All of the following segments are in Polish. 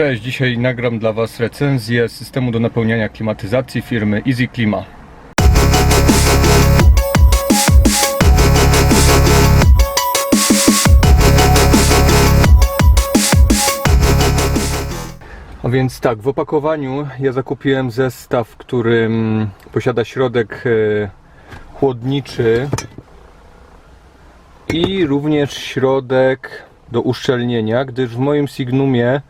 Cześć, dzisiaj nagram dla Was recenzję systemu do napełniania klimatyzacji firmy Easy Klima. A więc tak, w opakowaniu ja zakupiłem zestaw, który posiada środek e, chłodniczy i również środek do uszczelnienia, gdyż w moim Signumie,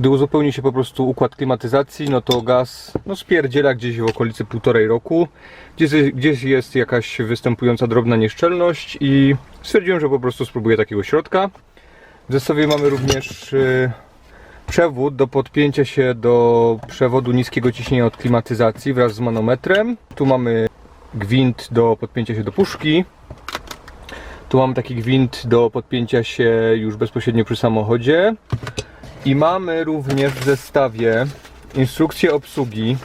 gdy uzupełni się po prostu układ klimatyzacji, no to gaz no spierdziela gdzieś w okolicy półtorej roku, gdzieś, gdzieś jest jakaś występująca drobna nieszczelność i stwierdziłem, że po prostu spróbuję takiego środka. W zestawie mamy również y, przewód do podpięcia się do przewodu niskiego ciśnienia od klimatyzacji wraz z manometrem. Tu mamy gwint do podpięcia się do puszki. Tu mam taki gwint do podpięcia się już bezpośrednio przy samochodzie. I mamy również w zestawie instrukcję obsługi,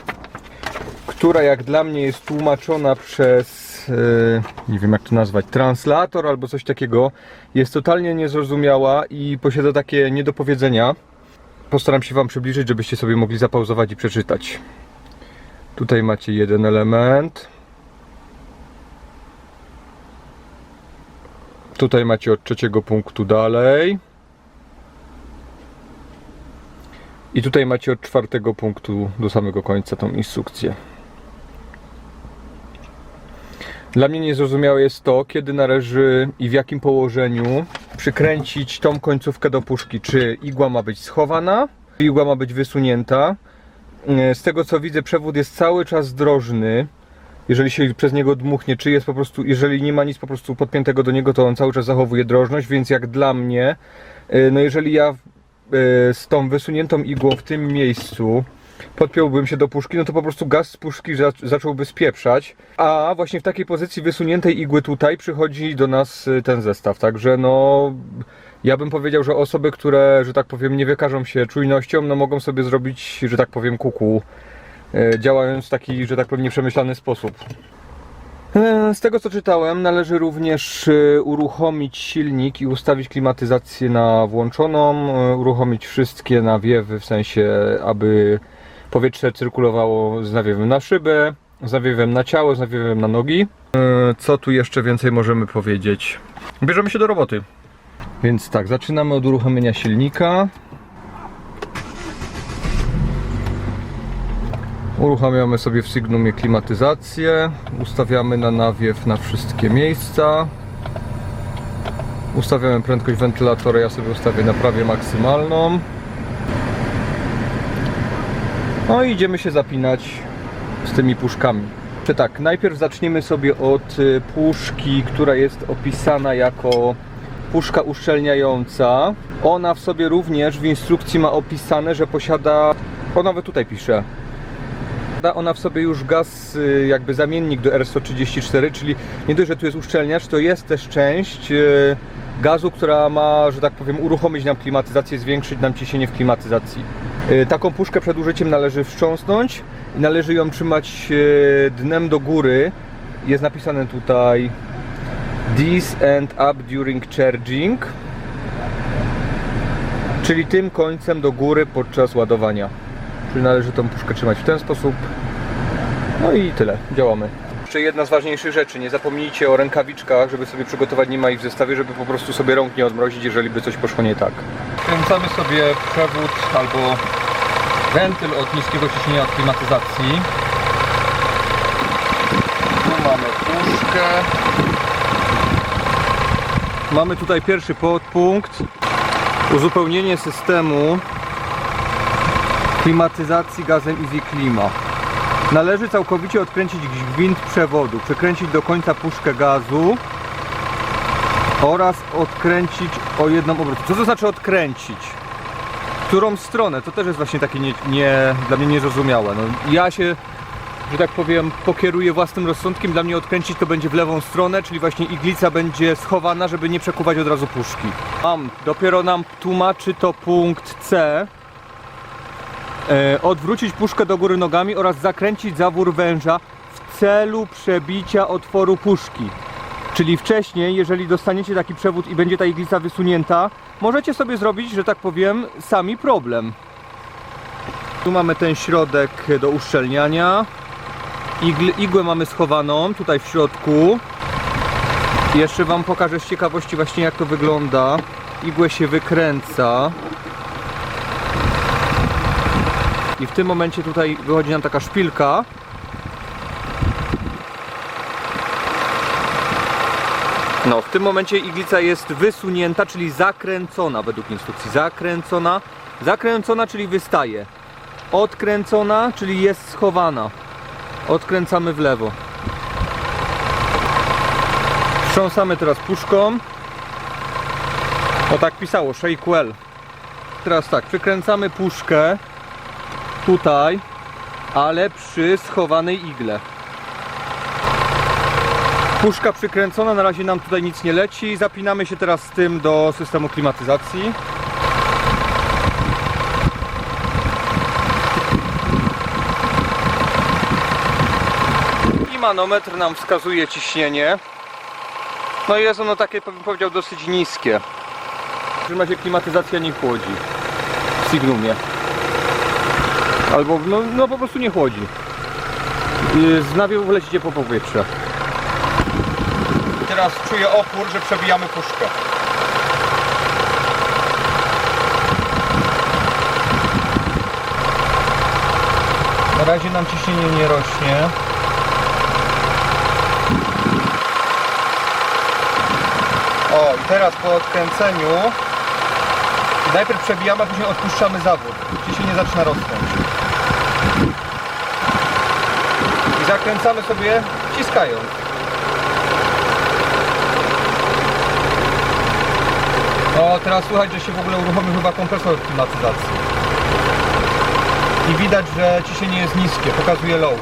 która jak dla mnie jest tłumaczona przez, e, nie wiem jak to nazwać, translator albo coś takiego. Jest totalnie niezrozumiała i posiada takie niedopowiedzenia. Postaram się Wam przybliżyć, żebyście sobie mogli zapauzować i przeczytać. Tutaj macie jeden element. Tutaj macie od trzeciego punktu dalej. I tutaj macie od czwartego punktu do samego końca tą instrukcję. Dla mnie niezrozumiałe jest to, kiedy należy i w jakim położeniu przykręcić tą końcówkę do puszki. Czy igła ma być schowana, czy igła ma być wysunięta. Z tego co widzę, przewód jest cały czas drożny jeżeli się przez niego dmuchnie, czy jest po prostu, jeżeli nie ma nic po prostu podpiętego do niego, to on cały czas zachowuje drożność, więc jak dla mnie, y, no jeżeli ja z tą wysuniętą igłą w tym miejscu podpiąłbym się do puszki, no to po prostu gaz z puszki za, zacząłby spieprzać, a właśnie w takiej pozycji wysuniętej igły tutaj przychodzi do nas y, ten zestaw, także no ja bym powiedział, że osoby, które, że tak powiem, nie wykażą się czujnością, no mogą sobie zrobić, że tak powiem, kuku e, działając w taki, że tak powiem, nieprzemyślany sposób. E, Z tego co czytałem, należy również e, uruchomić silnik i ustawić klimatyzację na włączoną, e, uruchomić wszystkie nawiewy, w sensie, aby powietrze cyrkulowało z nawiewem na szybę, z nawiewem na ciało, z nawiewem na nogi. Co tu jeszcze więcej możemy powiedzieć? Bierzemy się do roboty. Więc tak, zaczynamy od uruchomienia silnika. Uruchamiamy sobie w Signumie klimatyzację. Ustawiamy na nawiew na wszystkie miejsca. Ustawiamy prędkość wentylatora, ja sobie ustawię na prawie maksymalną. No i idziemy się zapinać z tymi puszkami. Czy tak, najpierw zaczniemy sobie od y, puszki, która jest opisana jako puszka uszczelniająca. Ona w sobie również w instrukcji ma opisane, że posiada, o nawet tutaj pisze, Posiada ona w sobie już gaz, y, jakby zamiennik do R134, czyli nie dość, że tu jest uszczelniacz, to jest też część y, gazu, która ma, że tak powiem, uruchomić nam klimatyzację, zwiększyć nam ciśnienie w klimatyzacji. Y, Taką puszkę przed użyciem należy wstrząsnąć należy ją trzymać dnem do góry. Jest napisane tutaj This and up during charging, czyli tym końcem do góry podczas ładowania. Czyli należy tą puszkę trzymać w ten sposób. No i tyle, działamy. Jeszcze jedna z ważniejszych rzeczy, nie zapomnijcie o rękawiczkach, żeby sobie przygotować, nie ma ich w zestawie, żeby po prostu sobie rąk nie odmrozić, jeżeli by coś poszło nie tak. Kręcamy sobie przewód albo wentyl od niskiego ciśnienia od klimatyzacji. Tu mamy puszkę. Mamy tutaj pierwszy podpunkt. Uzupełnienie systemu klimatyzacji gazem Easy Klima. Należy całkowicie odkręcić gwint przewodu, przekręcić do końca puszkę gazu oraz odkręcić o jedną obrotę. Co to znaczy odkręcić? Którą stronę? To też jest właśnie takie nie, nie, dla mnie niezrozumiałe. No, ja się, że tak powiem, pokieruję własnym rozsądkiem. Dla mnie odkręcić to będzie w lewą stronę, czyli właśnie iglica będzie schowana, żeby nie przekuwać od razu puszki. Mam, dopiero nam tłumaczy to punkt C, e, odwrócić puszkę do góry nogami oraz zakręcić zawór węża w celu przebicia otworu puszki. Czyli wcześniej, jeżeli dostaniecie taki przewód i będzie ta iglica wysunięta, możecie sobie zrobić, że tak powiem, sami problem. Tu mamy ten środek do uszczelniania. Igl, igłę mamy schowaną tutaj w środku. Jeszcze Wam pokażę z ciekawości właśnie jak to wygląda. Igłę się wykręca. I w tym momencie tutaj wychodzi nam taka szpilka. No, w tym momencie iglica jest wysunięta, czyli zakręcona według instrukcji. Zakręcona. Zakręcona, czyli wystaje. Odkręcona, czyli jest schowana. Odkręcamy w lewo. Wstrząsamy teraz puszką. O tak pisało, shake well. Teraz tak, przykręcamy puszkę tutaj, ale przy schowanej igle. Puszka przykręcona, na razie nam tutaj nic nie leci. Zapinamy się teraz z tym do systemu klimatyzacji. I manometr nam wskazuje ciśnienie. No i jest ono takie, bym powiedział, dosyć niskie. W każdym razie klimatyzacja nie chłodzi w Signumie. Albo, no, no po prostu nie chłodzi. Yy, Z nawiewów leci ciepło powietrze. Teraz czuję opór, że przebijamy puszkę. Na razie nam ciśnienie nie rośnie. O, i teraz po odkręceniu najpierw przebijamy, a później odpuszczamy zawór. Ciśnienie zaczyna rosnąć. Zakręcamy sobie wciskając. O, teraz słychać, że się w ogóle uruchomił chyba kompresor klimatyzacji. I widać, że ciśnienie jest niskie, pokazuje low.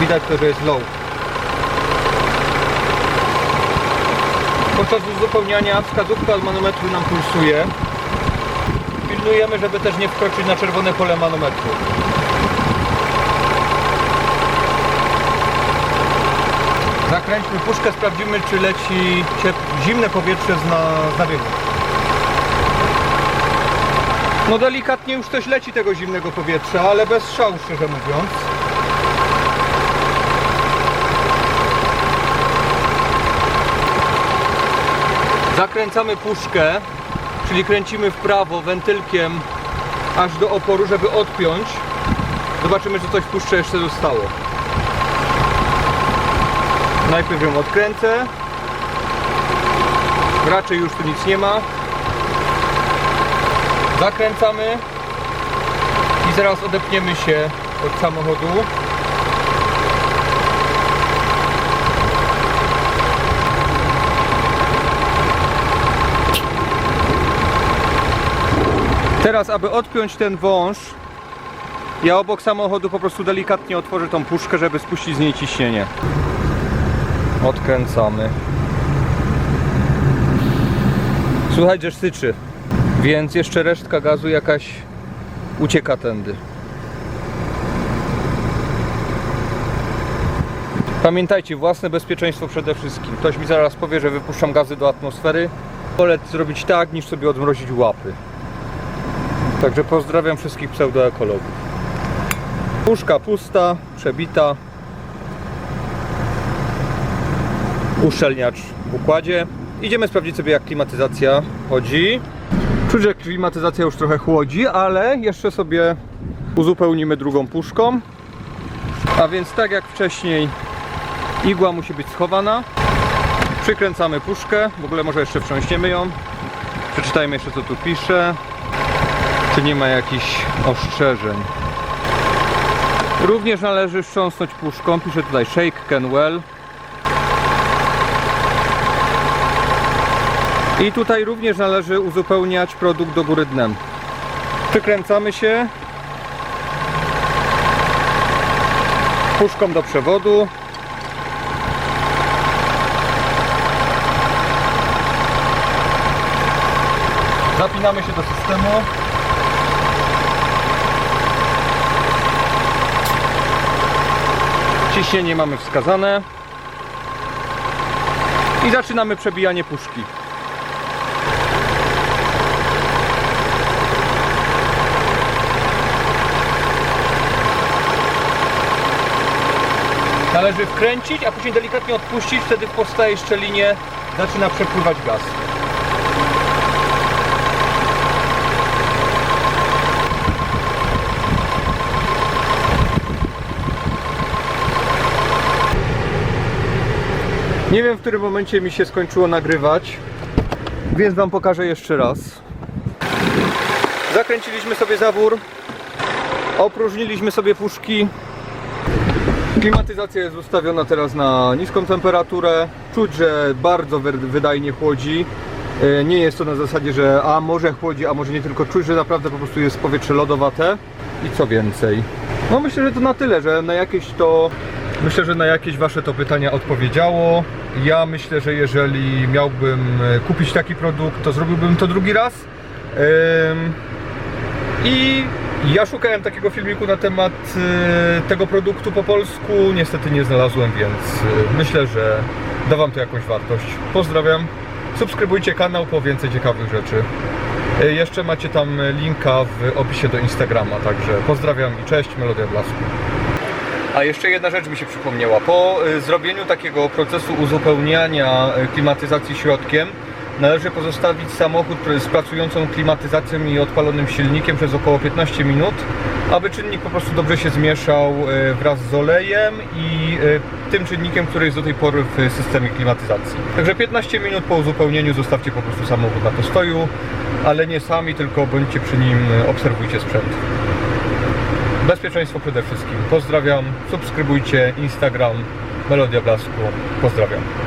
Widać to, że jest low. Podczas uzupełniania wskazówka od manometru nam pulsuje. Pilnujemy, żeby też nie wkroczyć na czerwone pole manometru. Zakręćmy puszkę, sprawdzimy czy leci zimne powietrze z, na, z nawiewu. No delikatnie już coś leci tego zimnego powietrza, ale bez szału szczerze mówiąc. Zakręcamy puszkę, czyli kręcimy w prawo wentylkiem aż do oporu, żeby odpiąć. Zobaczymy, czy coś w puszce jeszcze zostało. Najpierw ją odkręcę. Raczej już tu nic nie ma. Zakręcamy i zaraz odepniemy się od samochodu. Teraz, aby odpiąć ten wąż, ja obok samochodu po prostu delikatnie otworzę tą puszkę, żeby spuścić z niej ciśnienie. Odkręcamy. Słuchaj, że syczy. Więc jeszcze resztka gazu jakaś ucieka tędy. Pamiętajcie, własne bezpieczeństwo przede wszystkim. Ktoś mi zaraz powie, że wypuszczam gazy do atmosfery. Wolę zrobić tak, niż sobie odmrozić łapy. Także pozdrawiam wszystkich pseudoekologów. Puszka pusta, przebita. Uszczelniacz w układzie. Idziemy sprawdzić sobie jak klimatyzacja chodzi. Czuć, że klimatyzacja już trochę chłodzi, ale jeszcze sobie uzupełnimy drugą puszką. A więc tak jak wcześniej igła musi być schowana. Przykręcamy puszkę, w ogóle może jeszcze wstrząśniemy ją. Przeczytajmy jeszcze co tu pisze. Czy nie ma jakichś ostrzeżeń. Również należy wstrząsnąć puszką. Pisze tutaj shake can well. I tutaj również należy uzupełniać produkt do góry dnem. Przykręcamy się puszką do przewodu. Zapinamy się do systemu. Ciśnienie mamy wskazane. I zaczynamy przebijanie puszki. Należy wkręcić, a później delikatnie odpuścić, wtedy powstaje szczelinie, zaczyna przepływać gaz. Nie wiem w którym momencie mi się skończyło nagrywać, więc wam pokażę jeszcze raz. Zakręciliśmy sobie zawór, opróżniliśmy sobie puszki. Klimatyzacja jest ustawiona teraz na niską temperaturę. Czuć, że bardzo wy- wydajnie chłodzi. E, Nie jest to na zasadzie, że a może chłodzi, a może nie tylko czuć, że naprawdę po prostu jest powietrze lodowate. I co więcej? No myślę, że to na tyle, że na jakieś to Myślę, że na jakieś Wasze to pytania odpowiedziało. Ja myślę, że jeżeli miałbym e, kupić taki produkt, to zrobiłbym to drugi raz. I ja szukałem takiego filmiku na temat e, tego produktu po polsku. Niestety nie znalazłem, więc e, myślę, że da Wam to jakąś wartość. Pozdrawiam. Subskrybujcie kanał po więcej ciekawych rzeczy. E, Jeszcze macie tam linka w opisie do Instagrama, także pozdrawiam i cześć, Melodia Blasku. A jeszcze jedna rzecz mi się przypomniała. Po y, zrobieniu takiego procesu uzupełniania y, klimatyzacji środkiem należy pozostawić samochód z pracującą klimatyzacją i odpalonym silnikiem przez około 15 minut, aby czynnik po prostu dobrze się zmieszał y, wraz z olejem i y, tym czynnikiem, który jest do tej pory w systemie klimatyzacji. Także 15 minut po uzupełnieniu zostawcie po prostu samochód na postoju, ale nie sami, tylko bądźcie przy nim, y, obserwujcie sprzęt. Bezpieczeństwo przede wszystkim. Pozdrawiam, subskrybujcie Instagram Melodia Blasku. Pozdrawiam.